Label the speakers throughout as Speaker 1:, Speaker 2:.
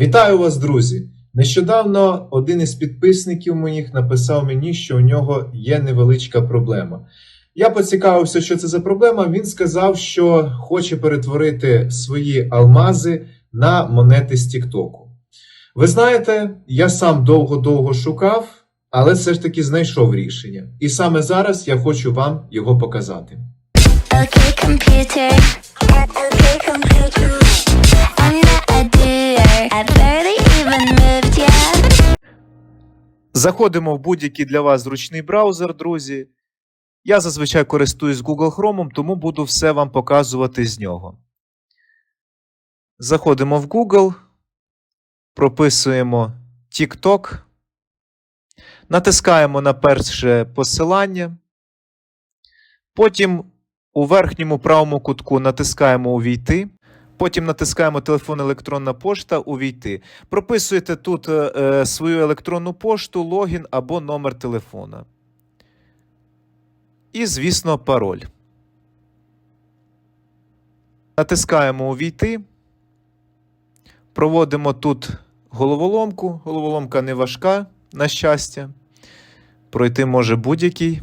Speaker 1: Вітаю вас, друзі! Нещодавно один із підписників моїх написав мені, що у нього є невеличка проблема. Я поцікавився, що це за проблема. Він сказав, що хоче перетворити свої алмази на монети з Тіктоку. Ви знаєте, я сам довго-довго шукав, але все ж таки знайшов рішення. І саме зараз я хочу вам його показати.
Speaker 2: Okay, computer. Okay, computer.
Speaker 3: Заходимо в будь-який для вас зручний браузер, друзі. Я зазвичай користуюсь Google Chrome, тому буду все вам показувати з нього. Заходимо в Google, прописуємо TikTok, натискаємо на перше посилання. Потім у верхньому правому кутку натискаємо Увійти. Потім натискаємо телефон електронна пошта Увійти. Прописуєте тут е, е, свою електронну пошту, логін або номер телефона. І, звісно, пароль. Натискаємо Увійти. Проводимо тут головоломку. Головоломка не важка, на щастя. Пройти може будь-який.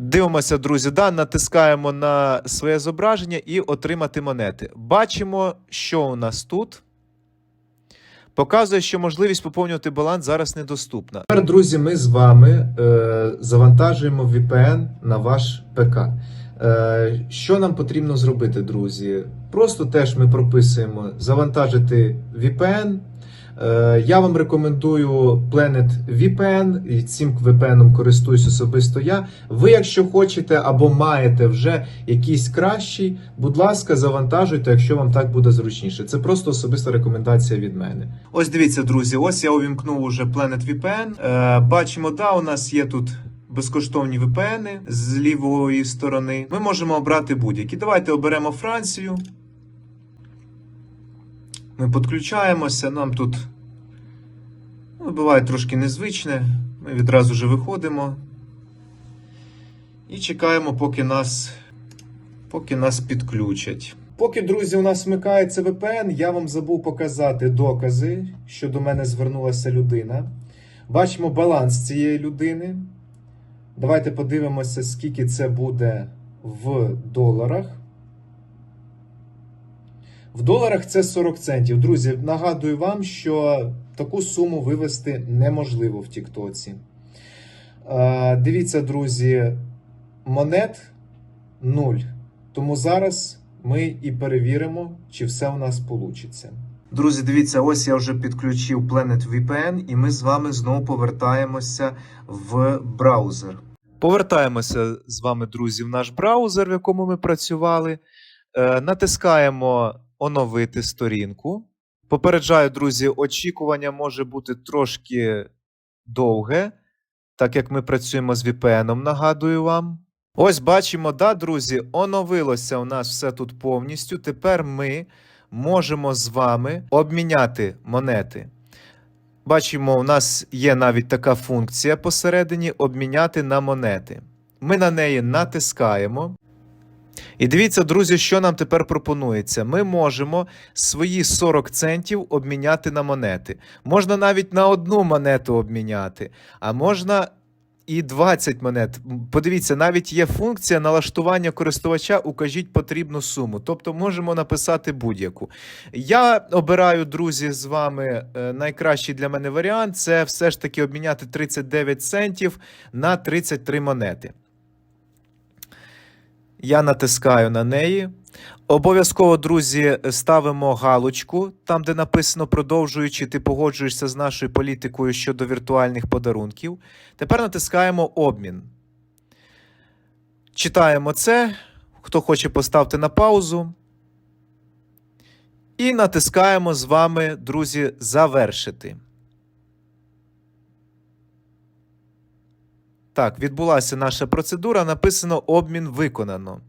Speaker 3: Дивимося, друзі, да, натискаємо на своє зображення і отримати монети. Бачимо, що у нас тут. Показує, що можливість поповнювати баланс зараз недоступна.
Speaker 1: Тепер, друзі, ми з вами е, завантажуємо VPN на ваш ПК. Е, що нам потрібно зробити, друзі? Просто теж ми прописуємо завантажити VPN. Е, я вам рекомендую Planet VPN, і цим VPN користуюсь особисто я. Ви, якщо хочете або маєте вже якийсь кращий, будь ласка, завантажуйте, якщо вам так буде зручніше. Це просто особиста рекомендація від мене. Ось дивіться, друзі, ось я увімкнув уже Planet VPN. Е, бачимо, да, у нас є тут безкоштовні VPN з лівої сторони. Ми можемо обрати будь-які. Давайте оберемо Францію. Ми підключаємося, нам тут ну, буває трошки незвичне. Ми відразу же виходимо і чекаємо, поки нас, поки нас підключать. Поки, друзі, у нас вмикається VPN, я вам забув показати докази, що до мене звернулася людина. Бачимо баланс цієї людини. Давайте подивимося, скільки це буде в доларах. В доларах це 40 центів. Друзі, нагадую вам, що таку суму вивести неможливо в Тіктоці. Е, Дивіться, друзі, монет 0. Тому зараз ми і перевіримо, чи все у нас вийде. Друзі, дивіться, ось я вже підключив Planet VPN, і ми з вами знову повертаємося в браузер.
Speaker 3: Повертаємося з вами, друзі, в наш браузер, в якому ми працювали. Е, натискаємо оновити сторінку. Попереджаю, друзі, очікування може бути трошки довге, так як ми працюємо з VPN, нагадую вам. Ось бачимо, да, друзі, оновилося у нас все тут повністю. Тепер ми можемо з вами обміняти монети. Бачимо, у нас є навіть така функція посередині обміняти на монети. Ми на неї натискаємо. І дивіться, друзі, що нам тепер пропонується. Ми можемо свої 40 центів обміняти на монети. Можна навіть на одну монету обміняти, а можна і 20 монет. Подивіться, навіть є функція налаштування користувача, укажіть потрібну суму. Тобто можемо написати будь-яку. Я обираю, друзі, з вами е, найкращий для мене варіант це все ж таки обміняти 39 центів на 33 монети. Я натискаю на неї. Обов'язково, друзі, ставимо галочку там, де написано продовжуючи, ти погоджуєшся з нашою політикою щодо віртуальних подарунків. Тепер натискаємо обмін. Читаємо це. Хто хоче поставити на паузу. І натискаємо з вами, друзі, завершити. Так, відбулася наша процедура. Написано обмін виконано.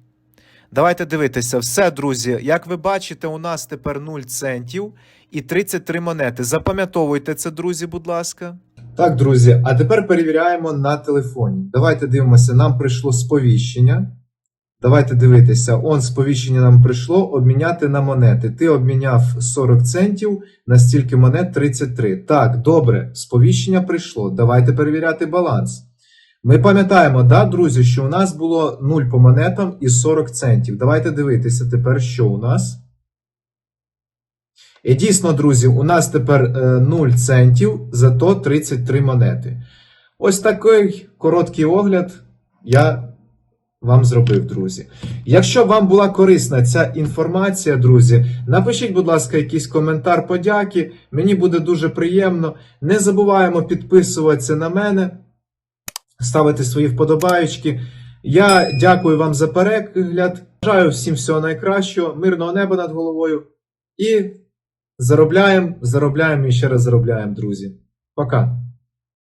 Speaker 3: Давайте дивитися. Все, друзі. Як ви бачите, у нас тепер 0 центів і 33 монети. Запам'ятовуйте це, друзі, будь ласка. Так, друзі, а тепер перевіряємо на телефоні. Давайте дивимося, нам прийшло сповіщення. Давайте дивитися. Он сповіщення нам прийшло обміняти на монети. Ти обміняв 40 центів на стільки монет 33. Так, добре, сповіщення прийшло. Давайте перевіряти баланс. Ми пам'ятаємо, да, друзі, що у нас було 0 по монетам і 40 центів. Давайте дивитися тепер, що у нас. І дійсно, друзі, у нас тепер е, 0 центів, зато 33 монети. Ось такий короткий огляд я вам зробив, друзі. Якщо вам була корисна ця інформація, друзі, напишіть, будь ласка, якийсь коментар подяки. Мені буде дуже приємно. Не забуваємо підписуватися на мене, ставити свої вподобаючки. Я дякую вам за перегляд. Бажаю всім всього найкращого, мирного неба над головою. І заробляємо, заробляємо і ще раз заробляємо, друзі. Пока.